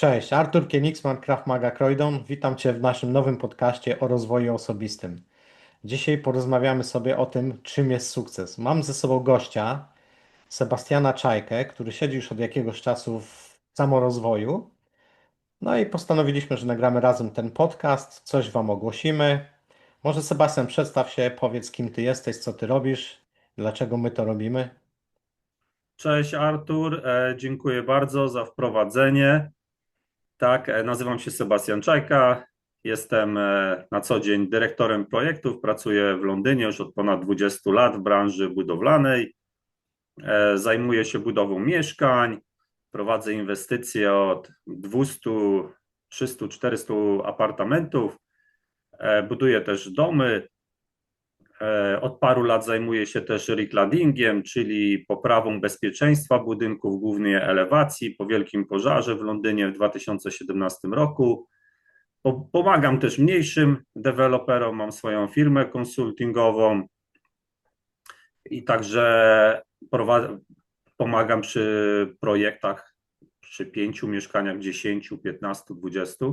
Cześć, Artur Kienigsman, Krav Maga Croydon. Witam Cię w naszym nowym podcaście o rozwoju osobistym. Dzisiaj porozmawiamy sobie o tym, czym jest sukces. Mam ze sobą gościa, Sebastiana Czajkę, który siedzi już od jakiegoś czasu w samorozwoju. No i postanowiliśmy, że nagramy razem ten podcast, coś Wam ogłosimy. Może Sebastian, przedstaw się, powiedz kim Ty jesteś, co Ty robisz, dlaczego my to robimy. Cześć Artur, e, dziękuję bardzo za wprowadzenie. Tak, e, nazywam się Sebastian Czajka, jestem e, na co dzień dyrektorem projektów, pracuję w Londynie już od ponad 20 lat w branży budowlanej. Zajmuję się budową mieszkań, prowadzę inwestycje od 200, 300, 400 apartamentów, buduję też domy, E, od paru lat zajmuję się też recladdingiem, czyli poprawą bezpieczeństwa budynków, głównie elewacji po wielkim pożarze w Londynie w 2017 roku. Pomagam też mniejszym deweloperom, mam swoją firmę konsultingową i także pomagam przy projektach, przy pięciu mieszkaniach, 10, 15, 20.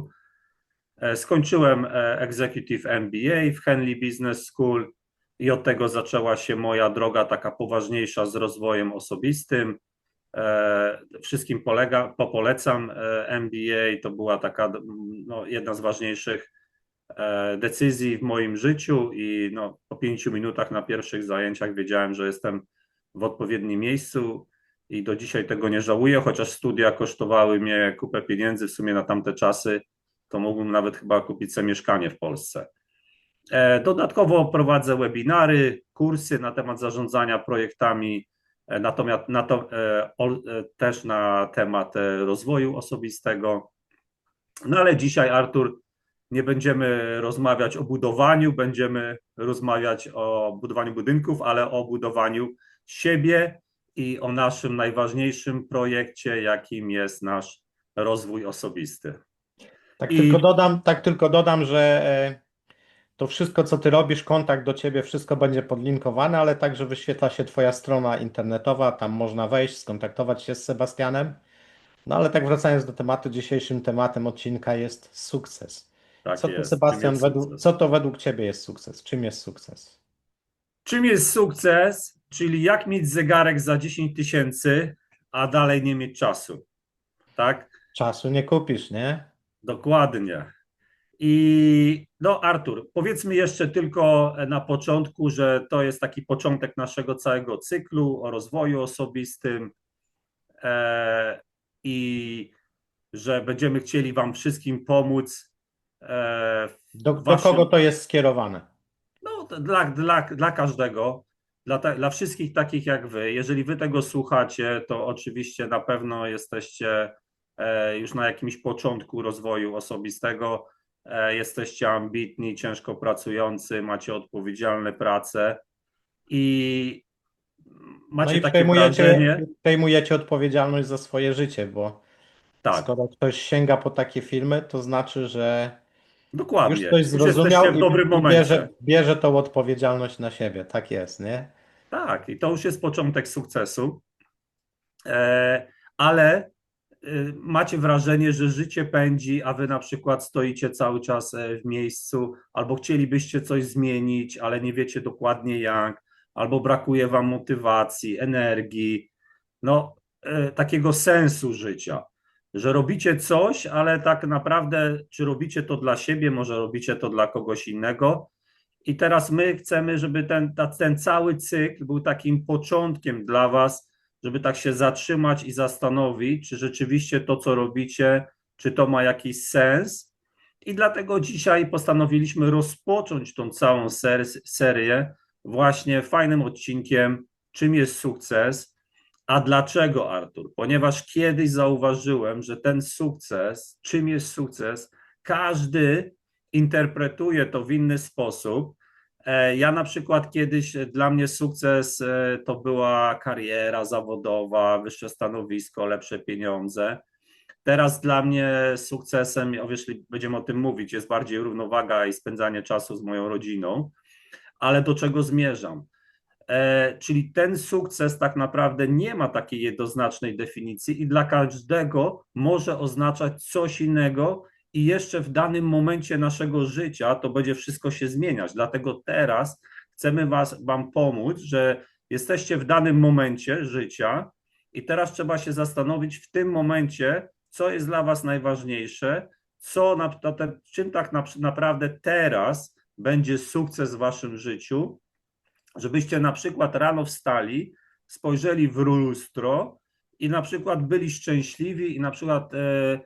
Skończyłem e, Executive MBA w Henley Business School i od tego zaczęła się moja droga taka poważniejsza z rozwojem osobistym. E, wszystkim polega, polecam e, MBA, to była taka no, jedna z ważniejszych e, decyzji w moim życiu i no, po pięciu minutach na pierwszych zajęciach wiedziałem, że jestem w odpowiednim miejscu i do dzisiaj tego nie żałuję, chociaż studia kosztowały mnie kupę pieniędzy w sumie na tamte czasy, to mógłbym nawet chyba kupić sobie mieszkanie w Polsce. E, dodatkowo prowadzę webinary, kursy na temat zarządzania projektami, e, natomiast na to, e, też na temat rozwoju osobistego. No ale dzisiaj, Artur, nie będziemy rozmawiać o budowaniu, będziemy rozmawiać o budowaniu budynków, ale o budowaniu siebie i o naszym najważniejszym projekcie, jakim jest nasz rozwój osobisty. Tak, I... tylko, dodam, tak tylko dodam, że to wszystko, co ty robisz, kontakt do ciebie, wszystko będzie podlinkowane, ale także wyświetla się twoja strona internetowa, tam można wejść, skontaktować się z Sebastianem. No ale tak wracając do tematu, dzisiejszym tematem odcinka jest sukces. Tak co to, jest. Sebastian, według, co to według ciebie jest sukces? Czym jest sukces? Czym jest sukces? Czyli jak mieć zegarek za 10 tysięcy, a dalej nie mieć czasu. Tak? Czasu nie kupisz, nie? Dokładnie. I no, Artur, powiedzmy jeszcze tylko na początku, że to jest taki początek naszego całego cyklu o rozwoju osobistym e, i że będziemy chcieli Wam wszystkim pomóc. E, do, waszym... do, kogo to jest skierowane? No, dla, dla, dla każdego, dla, dla wszystkich takich jak Wy. Jeżeli Wy tego słuchacie, to oczywiście na pewno jesteście e, już na jakimś początku rozwoju osobistego jesteście ambitni, ciężko pracujący, macie odpowiedzialne prace i macie no i takie przejmujecie, wrażenie... przejmujecie odpowiedzialność za swoje życie, bo tak. skoro ktoś sięga po takie filmy, to znaczy, że Dokładnie. już ktoś zrozumiał w dobrym i bierze, bierze tą odpowiedzialność na siebie. Tak jest, nie? Tak, i to już jest początek sukcesu. E, ale macie wrażenie, że życie pędzi, a wy na przykład stoicie cały czas e, w miejscu, albo chcielibyście coś zmienić, ale nie wiecie dokładnie jak, albo brakuje wam motywacji, energii, no e, takiego sensu życia, że robicie coś, ale tak naprawdę, czy robicie to dla siebie, może robicie to dla kogoś innego. I teraz my chcemy, żeby ten, ten cały cykl był takim początkiem dla was żeby tak się zatrzymać i zastanowić, czy rzeczywiście to, co robicie, czy to ma jakiś sens. I dlatego dzisiaj postanowiliśmy rozpocząć tą całą ser serię właśnie fajnym odcinkiem, czym jest sukces. A dlaczego, Artur? Ponieważ kiedyś zauważyłem, że ten sukces, czym jest sukces, każdy interpretuje to w inny sposób ja na przykład kiedyś e, dla mnie sukces e, to była kariera zawodowa, wyższe stanowisko, lepsze pieniądze. Teraz dla mnie sukcesem, jeśli będziemy o tym mówić, jest bardziej równowaga i spędzanie czasu z moją rodziną. Ale do czego zmierzam? E, czyli ten sukces tak naprawdę nie ma takiej jednoznacznej definicji i dla każdego może oznaczać coś innego, i jeszcze w danym momencie naszego życia to będzie wszystko się zmieniać. Dlatego teraz chcemy was, Wam pomóc, że jesteście w danym momencie życia i teraz trzeba się zastanowić w tym momencie, co jest dla Was najważniejsze, co na, te, czym tak na, naprawdę teraz będzie sukces w Waszym życiu, żebyście na przykład rano wstali, spojrzeli w lustro i na przykład byli szczęśliwi i na przykład e,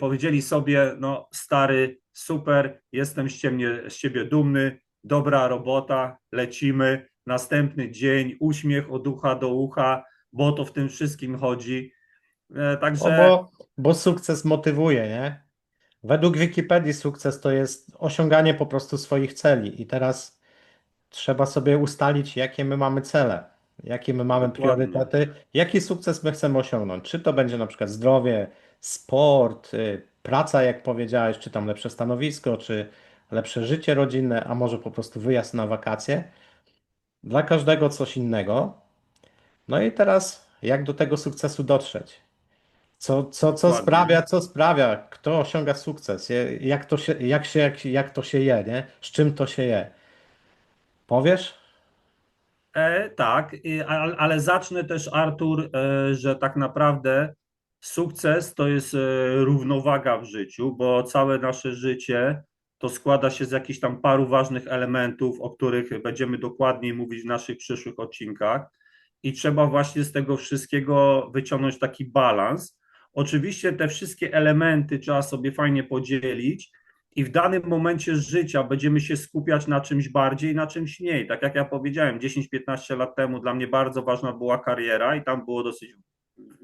powiedzieli sobie, no stary, super, jestem z ciebie, z ciebie dumny, dobra robota, lecimy, następny dzień, uśmiech od ucha do ucha, bo to w tym wszystkim chodzi. E, Także bo, bo sukces motywuje, nie? Według Wikipedii sukces to jest osiąganie po prostu swoich celi i teraz trzeba sobie ustalić, jakie my mamy cele, jakie my mamy Dokładnie. priorytety, jaki sukces my chcemy osiągnąć. Czy to będzie na przykład zdrowie, sport, y, praca, jak powiedziałeś, czy tam lepsze stanowisko, czy lepsze życie rodzinne, a może po prostu wyjazd na wakacje. Dla każdego coś innego. No i teraz, jak do tego sukcesu dotrzeć? Co, co, co Dokładnie. sprawia, co sprawia, kto osiąga sukces, jak to się, jak się, jak, jak to się je, nie? Z czym to się je? Powiesz? E, tak, ale, ale zacznę też, Artur, e, że tak naprawdę sukces to jest e, równowaga w życiu, bo całe nasze życie to składa się z jakichś tam paru ważnych elementów, o których będziemy dokładniej mówić w naszych przyszłych odcinkach. I trzeba właśnie z tego wszystkiego wyciągnąć taki balans. Oczywiście te wszystkie elementy trzeba sobie fajnie podzielić, i w danym momencie życia będziemy się skupiać na czymś bardziej, na czymś mniej. Tak jak ja powiedziałem, 10-15 lat temu dla mnie bardzo ważna była kariera i tam było dosyć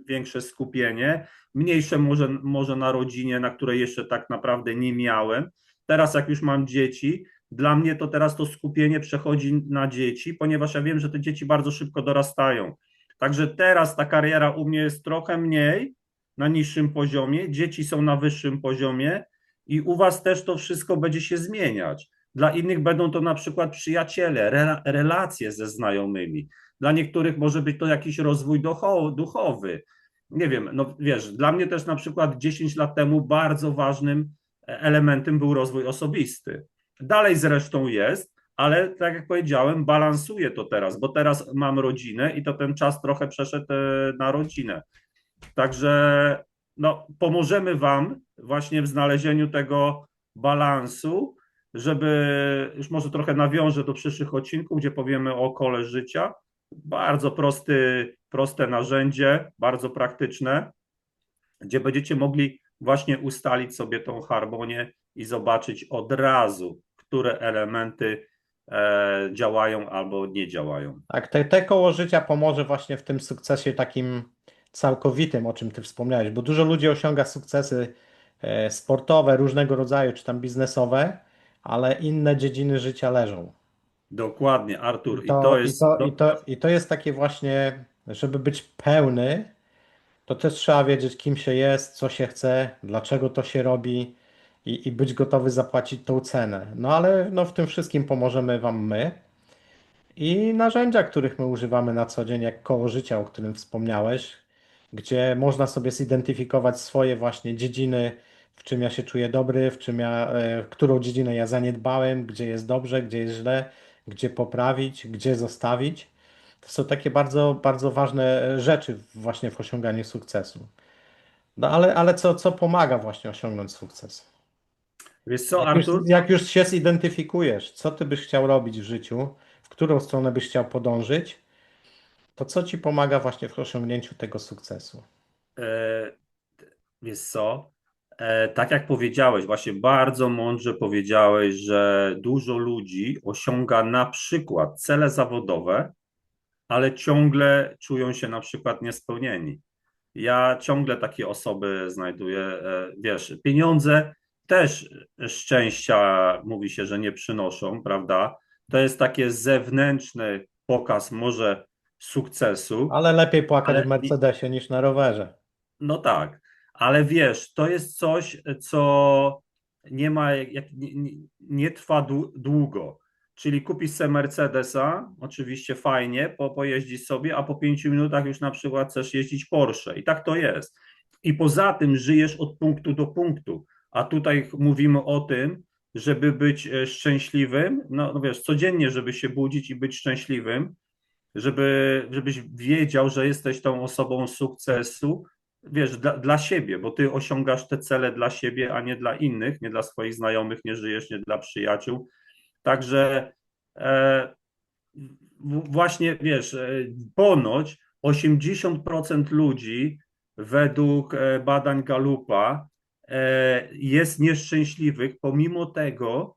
większe skupienie, mniejsze może, może na rodzinie, na której jeszcze tak naprawdę nie miałem. Teraz, jak już mam dzieci, dla mnie to teraz to skupienie przechodzi na dzieci, ponieważ ja wiem, że te dzieci bardzo szybko dorastają. Także teraz ta kariera u mnie jest trochę mniej, na niższym poziomie, dzieci są na wyższym poziomie i u Was też to wszystko będzie się zmieniać. Dla innych będą to na przykład przyjaciele, re, relacje ze znajomymi. Dla niektórych może być to jakiś rozwój ducho- duchowy. Nie wiem, no wiesz, dla mnie też na przykład 10 lat temu bardzo ważnym e, elementem był rozwój osobisty. Dalej zresztą jest, ale tak jak powiedziałem, balansuję to teraz, bo teraz mam rodzinę i to ten czas trochę przeszedł e, na rodzinę. Także no, pomożemy Wam właśnie w znalezieniu tego balansu, żeby już może trochę nawiążę do przyszłych odcinków, gdzie powiemy o kole życia. Bardzo prosty, proste narzędzie, bardzo praktyczne, gdzie będziecie mogli właśnie ustalić sobie tą harmonię i zobaczyć od razu, które elementy e, działają albo nie działają. Tak, te, te koło życia pomoże właśnie w tym sukcesie takim całkowitym, o czym ty wspomniałeś, bo dużo ludzi osiąga sukcesy e, sportowe, różnego rodzaju, czy tam biznesowe, ale inne dziedziny życia leżą. Dokładnie, Artur. I I to, to i jest. to, do- i to, i to jest takie właśnie, żeby być pełny, to też trzeba wiedzieć, kim się jest, co się chce, dlaczego to się robi i, i być gotowy zapłacić tą cenę. No ale no, w tym wszystkim pomożemy Wam my. I narzędzia, których my używamy na co dzień, jak koło życia, o którym wspomniałeś, gdzie można sobie zidentyfikować swoje właśnie dziedziny, w czym ja się czuję dobry, w czym ja, e, w którą dziedzinę ja zaniedbałem, gdzie jest dobrze, gdzie jest źle, gdzie poprawić, gdzie zostawić. To są takie bardzo, bardzo ważne e, rzeczy właśnie w osiąganiu sukcesu. No ale, ale co, co pomaga właśnie osiągnąć sukces? Wiesz co, Jak już, jak już się zidentyfikujesz, co ty byś chciał robić w życiu, w którą stronę byś chciał podążyć, to co ci pomaga właśnie w osiągnięciu tego sukcesu? E, wiesz co? E, tak jak powiedziałeś, właśnie bardzo mądrze powiedziałeś, że dużo ludzi osiąga na przykład cele zawodowe, ale ciągle czują się na przykład niespełnieni. Ja ciągle takie osoby znajduję, e, wiesz, pieniądze też szczęścia mówi się, że nie przynoszą, prawda? To jest takie zewnętrzny pokaz może sukcesu, Ale lepiej płakać Ale- w Mercedesie niż na rowerze. no tak, ale wiesz, to jest coś, co nie ma, jak, nie, nie, trwa dłu- długo. Czyli kupisz sobie Mercedesa, oczywiście fajnie, po, pojeździsz sobie, a po pięciu minutach już na przykład chcesz jeździć Porsche. I tak to jest. I poza tym żyjesz od punktu do punktu. A tutaj mówimy o tym, żeby być e, szczęśliwym, no, no wiesz, codziennie, żeby się budzić i być szczęśliwym, żeby, żebyś wiedział, że jesteś tą osobą sukcesu, wiesz, dla, dla siebie, bo ty osiągasz te cele dla siebie, a nie dla innych, nie dla swoich znajomych, nie żyjesz nie dla przyjaciół. Także e, właśnie, wiesz, e, ponoć 80% ludzi według e, badań Galupa e, jest nieszczęśliwych, pomimo tego,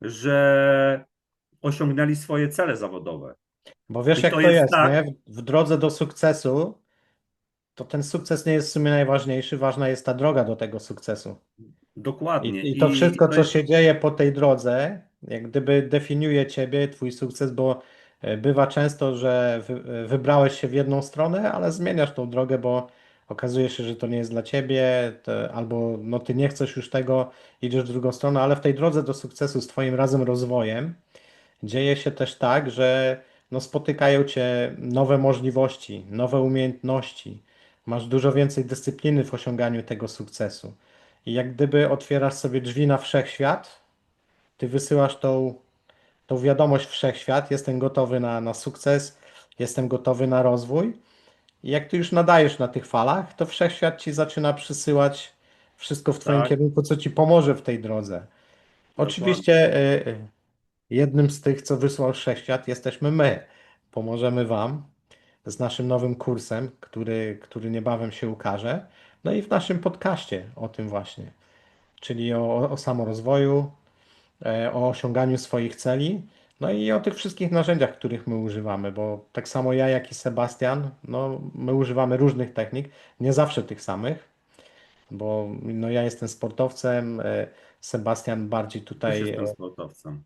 że osiągnęli swoje cele zawodowe. Bo wiesz, I jak to to jest jest, tak- w drodze do sukcesu, to ten sukces nie jest w sumie najważniejszy, ważna jest ta droga do tego sukcesu. Dokładnie. I, i to wszystko, to co jest- się dzieje po tej drodze, jak gdyby definiuje ciebie, twój sukces, bo e, bywa często, że e, wybrałeś się w jedną stronę, ale zmieniasz tą drogę, bo okazuje się, że to nie jest dla ciebie, to, albo no ty nie chcesz już tego, idziesz w drugą stronę, ale w tej drodze do sukcesu z twoim razem rozwojem dzieje się też tak, że no, spotykają cię nowe możliwości, nowe umiejętności, masz dużo więcej dyscypliny w osiąganiu tego sukcesu. I jak gdyby otwierasz sobie drzwi na wszechświat, ty wysyłasz tą, tą wiadomość wszechświat, jestem gotowy na, na sukces, jestem gotowy na rozwój. I jak ty już nadajesz na tych falach, to wszechświat ci zaczyna przysyłać wszystko w twoim Tak. kierunku, co ci pomoże w tej drodze. Oczywiście y, y, jednym z tych, co wysłał wszechświat, jesteśmy my. Pomożemy wam z naszym nowym kursem, który, który niebawem się ukaże. No i w naszym podcaście o tym właśnie, czyli o, o samorozwoju, e, o osiąganiu swoich celi, no i o tych wszystkich narzędziach, których my używamy, bo tak samo ja, jak i Sebastian, no my używamy różnych technik, nie zawsze tych samych, bo no ja jestem sportowcem, e, Sebastian bardziej tutaj jestem sportowcem.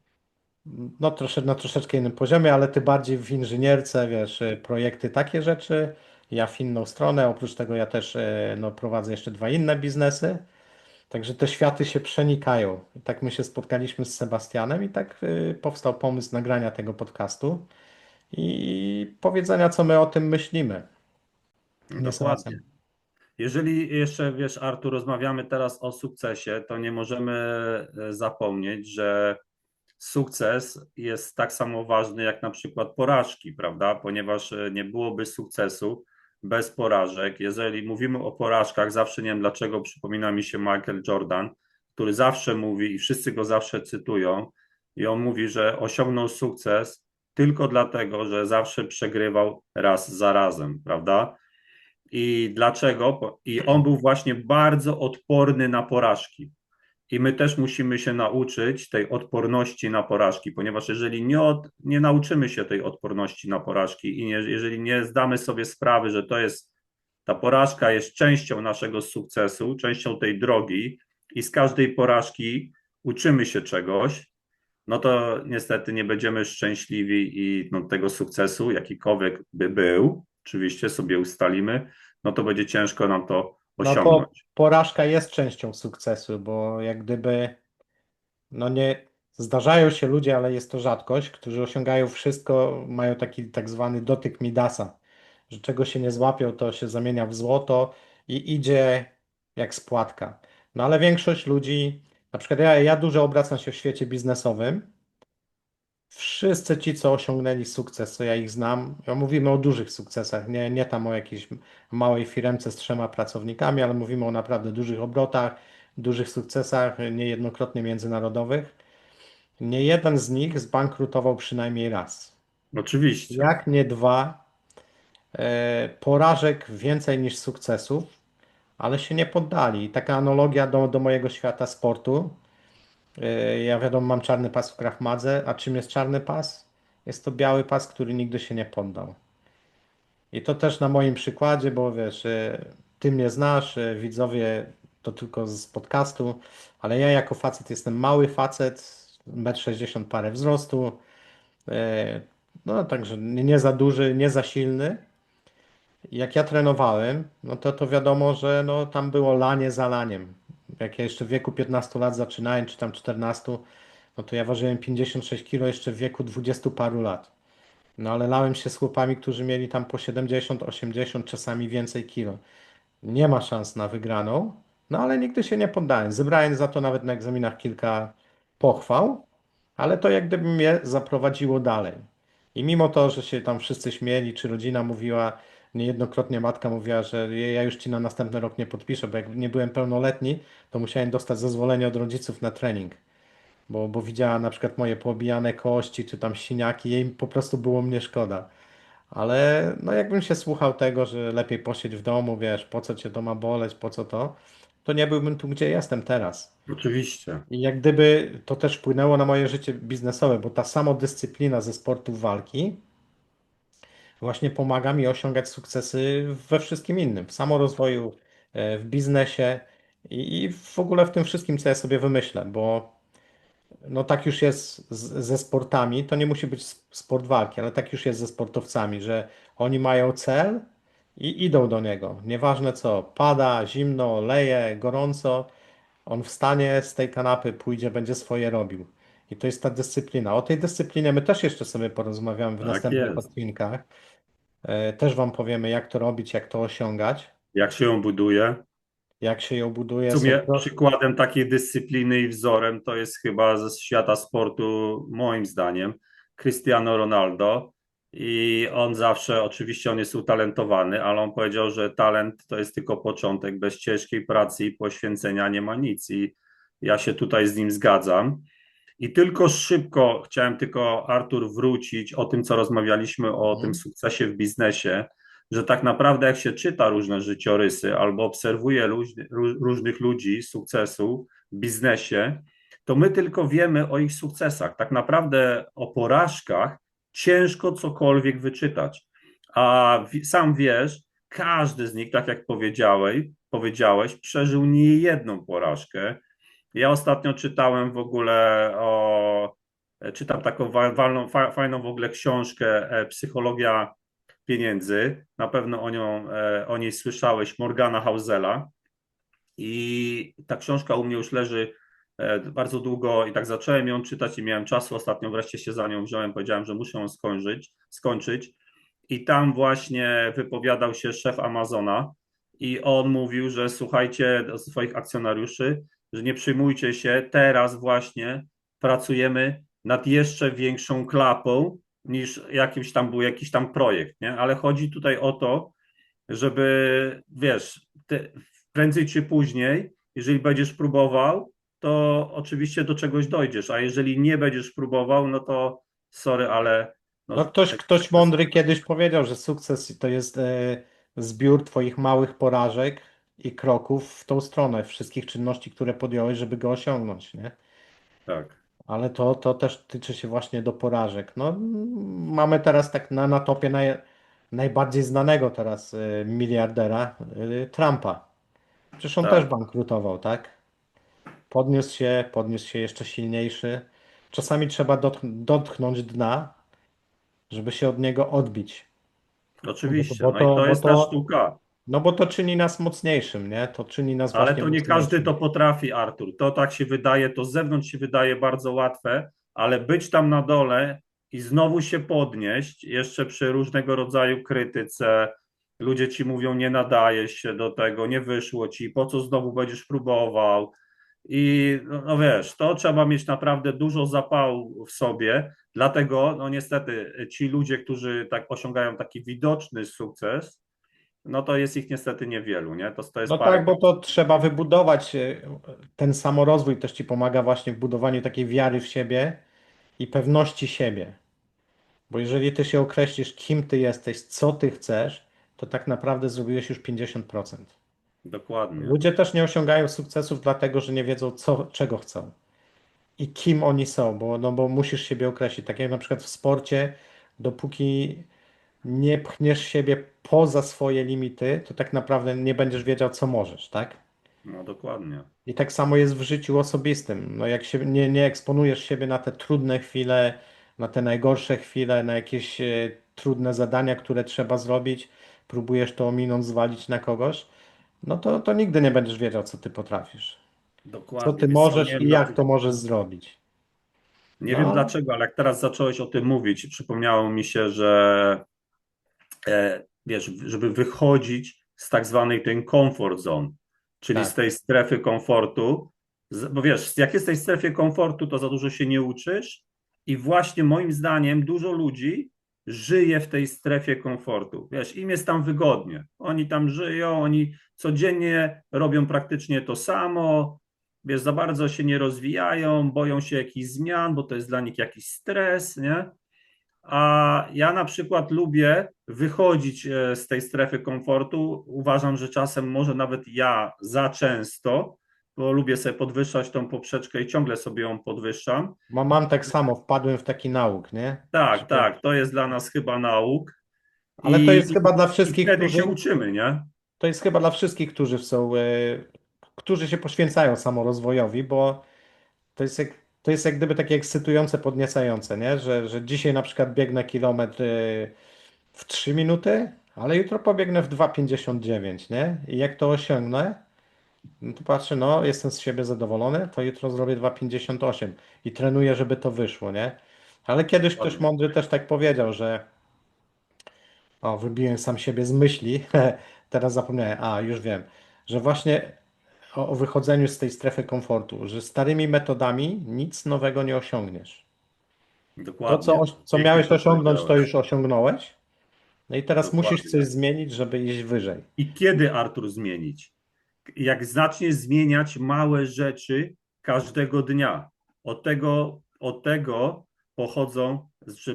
No trosze, na troszeczkę innym poziomie, ale ty bardziej w inżynierce, wiesz, y, projekty, takie rzeczy. Ja w inną stronę. Oprócz tego ja też y, no, prowadzę jeszcze dwa inne biznesy. Także te światy się przenikają. I tak my się spotkaliśmy z Sebastianem i tak y, powstał pomysł nagrania tego podcastu i powiedzenia, co my o tym myślimy. Nie Dokładnie. Jeżeli jeszcze, wiesz, Artur, rozmawiamy teraz o sukcesie, to nie możemy e, zapomnieć, że sukces jest tak samo ważny jak na przykład porażki, prawda? Ponieważ e, nie byłoby sukcesu bez porażek. Jeżeli mówimy o porażkach, zawsze nie wiem dlaczego przypomina mi się Michael Jordan, który zawsze mówi i wszyscy go zawsze cytują, i on mówi, że osiągnął sukces tylko dlatego, że zawsze przegrywał raz za razem, prawda? I dlaczego? I on był właśnie bardzo odporny na porażki. I my też musimy się nauczyć tej odporności na porażki, ponieważ jeżeli nie, od, nie nauczymy się tej odporności na porażki i nie, jeżeli nie zdamy sobie sprawy, że to jest, ta porażka jest częścią naszego sukcesu, częścią tej drogi i z każdej porażki uczymy się czegoś, no to niestety nie będziemy szczęśliwi i no, tego sukcesu, jakikolwiek by był, oczywiście sobie ustalimy, no to będzie ciężko nam to No to osiągnąć. porażka jest częścią sukcesu, bo jak gdyby, no nie, zdarzają się ludzie, ale jest to rzadkość, którzy osiągają wszystko, mają taki tak zwany dotyk Midasa, że czego się nie złapią, to się zamienia w złoto i idzie jak spłatka. No ale większość ludzi, na przykład ja, ja dużo obracam się w świecie biznesowym, Wszyscy ci, co osiągnęli sukces, co ja ich znam, ja mówimy o dużych sukcesach, nie, nie tam o jakiejś małej firmce z trzema pracownikami, ale mówimy o naprawdę dużych obrotach, dużych sukcesach, niejednokrotnie międzynarodowych. Nie jeden z nich zbankrutował przynajmniej raz. Oczywiście. Jak nie dwa, e, porażek więcej niż sukcesów, ale się nie poddali. Taka analogia do, do mojego świata sportu. E, Ja wiadomo, mam czarny pas w Krav Madze, a czym jest czarny pas? Jest to biały pas, który nigdy się nie poddał. I to też na moim przykładzie, bo wiesz, e, ty mnie znasz, e, widzowie to tylko z podcastu, ale ja jako facet jestem mały facet, 1,60 m parę wzrostu, no także nie za duży, nie za silny. Jak ja trenowałem, no to to wiadomo, że no, tam było lanie za laniem. Jak ja jeszcze w wieku 15 lat zaczynałem, czy tam 14, no to ja ważyłem 56 kg jeszcze w wieku 20 paru lat. No ale lałem się z chłopami, którzy mieli tam po 70, 80, czasami więcej kilo. Nie ma szans na wygraną, no ale nigdy się nie poddałem. Zebrałem za to nawet na egzaminach kilka pochwał, ale to jak gdyby mnie zaprowadziło dalej. I mimo to, że się tam wszyscy śmieli, czy rodzina mówiła, niejednokrotnie matka mówiła, że ja już ci na następny rok nie podpiszę, bo jak nie byłem pełnoletni, to musiałem dostać zezwolenie od rodziców na trening. Bo, bo widziała na przykład moje poobijane kości, czy tam siniaki, jej po prostu było mnie szkoda. Ale no jakbym się słuchał tego, że lepiej posiedź w domu, wiesz, po co cię to ma boleć, po co to, to nie byłbym tu, gdzie jestem teraz. Oczywiście. I jak gdyby to też wpłynęło na moje życie biznesowe, bo ta samodyscyplina ze sportów walki właśnie pomaga mi osiągać sukcesy we wszystkim innym, w samorozwoju, e, w biznesie i i w ogóle w tym wszystkim, co ja sobie wymyślę, bo no tak już jest z, ze sportami, to nie musi być s- sport walki, ale tak już jest ze sportowcami, że oni mają cel i idą do niego. Nieważne co, pada, zimno, leje, gorąco, on wstanie z tej kanapy, pójdzie, będzie swoje robił. I to jest ta dyscyplina. O tej dyscyplinie my też jeszcze sobie porozmawiamy w Tak następnych jest. odcinkach. E, Też Wam powiemy, jak to robić, jak to osiągać, Jak się ją buduje. jak się ją buduje. W Są sumie pro- przykładem takiej dyscypliny i wzorem to jest chyba ze świata sportu, moim zdaniem, Cristiano Ronaldo. I on zawsze, oczywiście on jest utalentowany, ale on powiedział, że talent to jest tylko początek. Bez ciężkiej pracy i poświęcenia nie ma nic. I ja się tutaj z nim zgadzam. I tylko szybko chciałem tylko, Artur, wrócić o tym, co rozmawialiśmy o Mhm. tym sukcesie w biznesie, że tak naprawdę jak się czyta różne życiorysy albo obserwuje różnych ludzi sukcesu w biznesie, to my tylko wiemy o ich sukcesach. Tak naprawdę o porażkach ciężko cokolwiek wyczytać. A sam wiesz, każdy z nich, tak jak powiedziałeś, powiedziałeś, przeżył nie jedną porażkę. Ja ostatnio czytałem w ogóle o, czytam taką wa- walną, fa, fajną w ogóle książkę e, Psychologia pieniędzy. Na pewno o, nią, e, o niej słyszałeś, Morgana Hausela. I ta książka u mnie już leży e, bardzo długo i tak zacząłem ją czytać i miałem czasu. Ostatnio wreszcie się za nią wziąłem, powiedziałem, że muszę ją skończyć, skończyć. I tam właśnie wypowiadał się szef Amazona i on mówił, że słuchajcie do swoich akcjonariuszy, że nie przejmujcie się, teraz właśnie pracujemy nad jeszcze większą klapą niż jakimś tam był jakiś tam projekt, nie? Ale chodzi tutaj o to, żeby, wiesz, ty, prędzej czy później, jeżeli będziesz próbował, to oczywiście do czegoś dojdziesz, a jeżeli nie będziesz próbował, no to sorry, ale No ktoś, ktoś mądry kiedyś powiedział, że sukces to jest e, zbiór Twoich małych porażek i kroków w tą stronę, wszystkich czynności, które podjąłeś, żeby go osiągnąć, nie? Tak, Ale to, to też tyczy się właśnie do porażek. No, mamy teraz tak na, na topie naj, najbardziej znanego teraz e, miliardera, e, Trumpa. Przecież on Tak. też bankrutował, tak? Podniósł się, podniósł się jeszcze silniejszy. Czasami trzeba dotknąć dna, żeby się od niego odbić. oczywiście, Bo no to- i to jest ta sztuka. No bo to czyni nas mocniejszym, nie? To czyni nas Ale to nie każdy to potrafi, Artur. To tak się wydaje, to z zewnątrz się wydaje bardzo łatwe, ale być tam na dole i znowu się podnieść, jeszcze przy różnego rodzaju krytyce, ludzie ci mówią, nie nadajesz się do tego, nie wyszło ci, po co znowu będziesz próbował. I no, no wiesz, to trzeba mieć naprawdę dużo zapału w sobie. Dlatego, no niestety, ci ludzie, którzy tak osiągają taki widoczny sukces, no to jest ich niestety niewielu, nie? To, to jest No parę tak, bo to trzeba wybudować. e, Ten samorozwój też ci pomaga właśnie w budowaniu takiej wiary w siebie i pewności siebie. Bo jeżeli ty się określisz, kim ty jesteś, co ty chcesz, to tak naprawdę zrobiłeś już 50%. Dokładnie. Ludzie też nie osiągają sukcesów, dlatego że nie wiedzą, co, czego chcą i kim oni są, bo, no, bo musisz siebie określić. Tak jak na przykład w sporcie, dopóki nie pchniesz siebie poza swoje limity, to tak naprawdę nie będziesz wiedział, co możesz, tak? No dokładnie. I tak samo jest w życiu osobistym. No jak się nie, nie eksponujesz siebie na te trudne chwile, na te najgorsze chwile, na jakieś e, trudne zadania, które trzeba zrobić, próbujesz to ominąć, zwalić na kogoś, no to, to nigdy nie będziesz wiedział, co ty potrafisz. Co Dokładnie. ty Wiesz możesz nie i jak to możesz zrobić. Nie No. wiem dlaczego, ale jak teraz zacząłeś o tym mówić, przypomniało mi się, że wiesz, żeby wychodzić z tak zwanej tej comfort zone, czyli Tak. z tej strefy komfortu, bo wiesz, jak jesteś w strefie komfortu, to za dużo się nie uczysz i właśnie moim zdaniem dużo ludzi żyje w tej strefie komfortu. Wiesz, im jest tam wygodnie. Oni tam żyją, oni codziennie robią praktycznie to samo, wiesz, za bardzo się nie rozwijają, boją się jakichś zmian, bo to jest dla nich jakiś stres, nie? A ja na przykład lubię wychodzić e, z tej strefy komfortu. Uważam, że czasem może nawet ja za często, bo lubię sobie podwyższać tą poprzeczkę i ciągle sobie ją podwyższam. Ma- Mam tak samo, wpadłem w taki nauk, nie? Tak, Że- tak, to jest dla nas chyba nauk. Ale I- to jest chyba dla wszystkich, wtedy którzy, się uczymy, nie? to jest chyba dla wszystkich, którzy są, e, którzy się poświęcają samorozwojowi, bo to jest jak, to jest jak gdyby takie ekscytujące, podniecające, nie? Że, że dzisiaj na przykład biegnę kilometr e, w 3 minuty, ale jutro pobiegnę w 2,59, nie? I jak to osiągnę, no to patrzę, no jestem z siebie zadowolony, to jutro zrobię 2,58 i trenuję, żeby to wyszło, nie? Ale kiedyś ktoś mądry też tak powiedział, że o, wybiłem sam siebie z myśli, teraz zapomniałem, a już wiem, że właśnie o, o wychodzeniu z tej strefy komfortu, że starymi metodami nic nowego nie osiągniesz. To, Dokładnie. co, oś- co Pięknie miałeś to osiągnąć, to już osiągnąłeś. No i teraz Dokładnie. musisz coś zmienić, żeby iść wyżej. I kiedy, Artur, zmienić? Jak zaczniesz zmieniać małe rzeczy każdego dnia. Od tego, od tego pochodzą, że,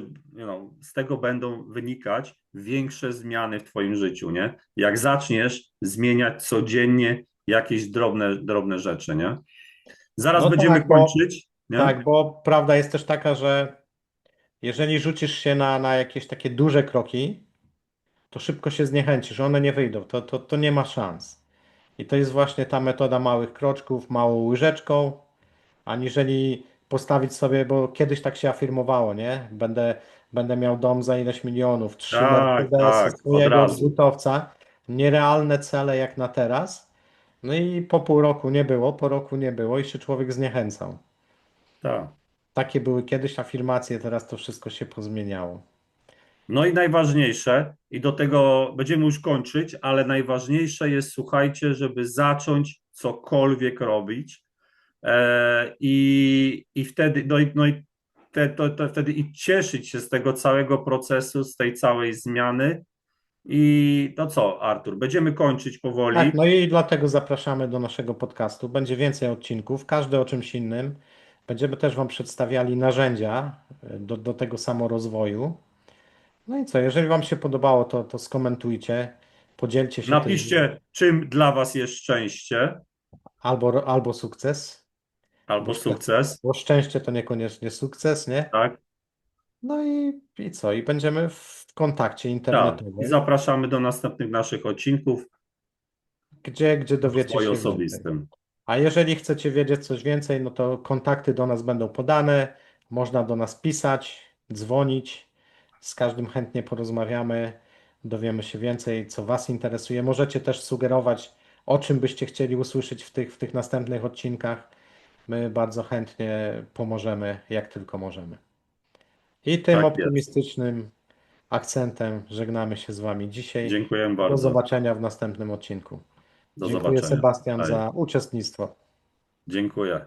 z tego będą wynikać większe zmiany w Twoim życiu, nie? Jak zaczniesz zmieniać codziennie jakieś drobne, drobne rzeczy, nie? Zaraz No będziemy tak, bo- kończyć, nie? Tak, bo prawda jest też taka, że jeżeli rzucisz się na, na jakieś takie duże kroki, to szybko się zniechęcisz, one nie wyjdą, to, to, to nie ma szans. I to jest właśnie ta metoda małych kroczków, małą łyżeczką, aniżeli postawić sobie, bo kiedyś tak się afirmowało, nie? Będę, będę miał dom za ileś milionów, trzy Tak, Mercedesy, tak, od swojego razu. odrzutowca. Nierealne cele jak na teraz. No i po pół roku nie było, po roku nie było i się człowiek zniechęcał. Tak. Takie były kiedyś afirmacje, teraz to wszystko się pozmieniało. No i najważniejsze, i do tego będziemy już kończyć, ale najważniejsze jest, słuchajcie, żeby zacząć cokolwiek robić. E, i, I wtedy, no i, no i te, to, to wtedy i cieszyć się z tego całego procesu, z tej całej zmiany. I to co, Artur, będziemy kończyć powoli. Tak, no i dlatego zapraszamy do naszego podcastu. Będzie więcej odcinków, każdy o czymś innym. Będziemy też Wam przedstawiali narzędzia e, do, do tego samorozwoju. No i co, jeżeli Wam się podobało, to, to skomentujcie, podzielcie się tym, Napiszcie, czym dla Was jest szczęście albo, albo sukces, albo sukces. bo szczęście to niekoniecznie sukces, nie? Tak, No i, i co, i będziemy w kontakcie tak. internetowym, I zapraszamy do następnych naszych odcinków gdzie, gdzie dowiecie się więcej. osobistym. A jeżeli chcecie wiedzieć coś więcej, no to kontakty do nas będą podane. Można do nas pisać, dzwonić. Z każdym chętnie porozmawiamy, dowiemy się więcej, co Was interesuje. Możecie też sugerować, o czym byście chcieli usłyszeć w tych, w tych następnych odcinkach. My bardzo chętnie pomożemy, jak tylko możemy. I tym Tak optymistycznym akcentem żegnamy się z Wami dzisiaj. Dziękuję Do bardzo. zobaczenia w następnym odcinku. Do Dziękuję zobaczenia. Sebastian Hej. za uczestnictwo. Dziękuję.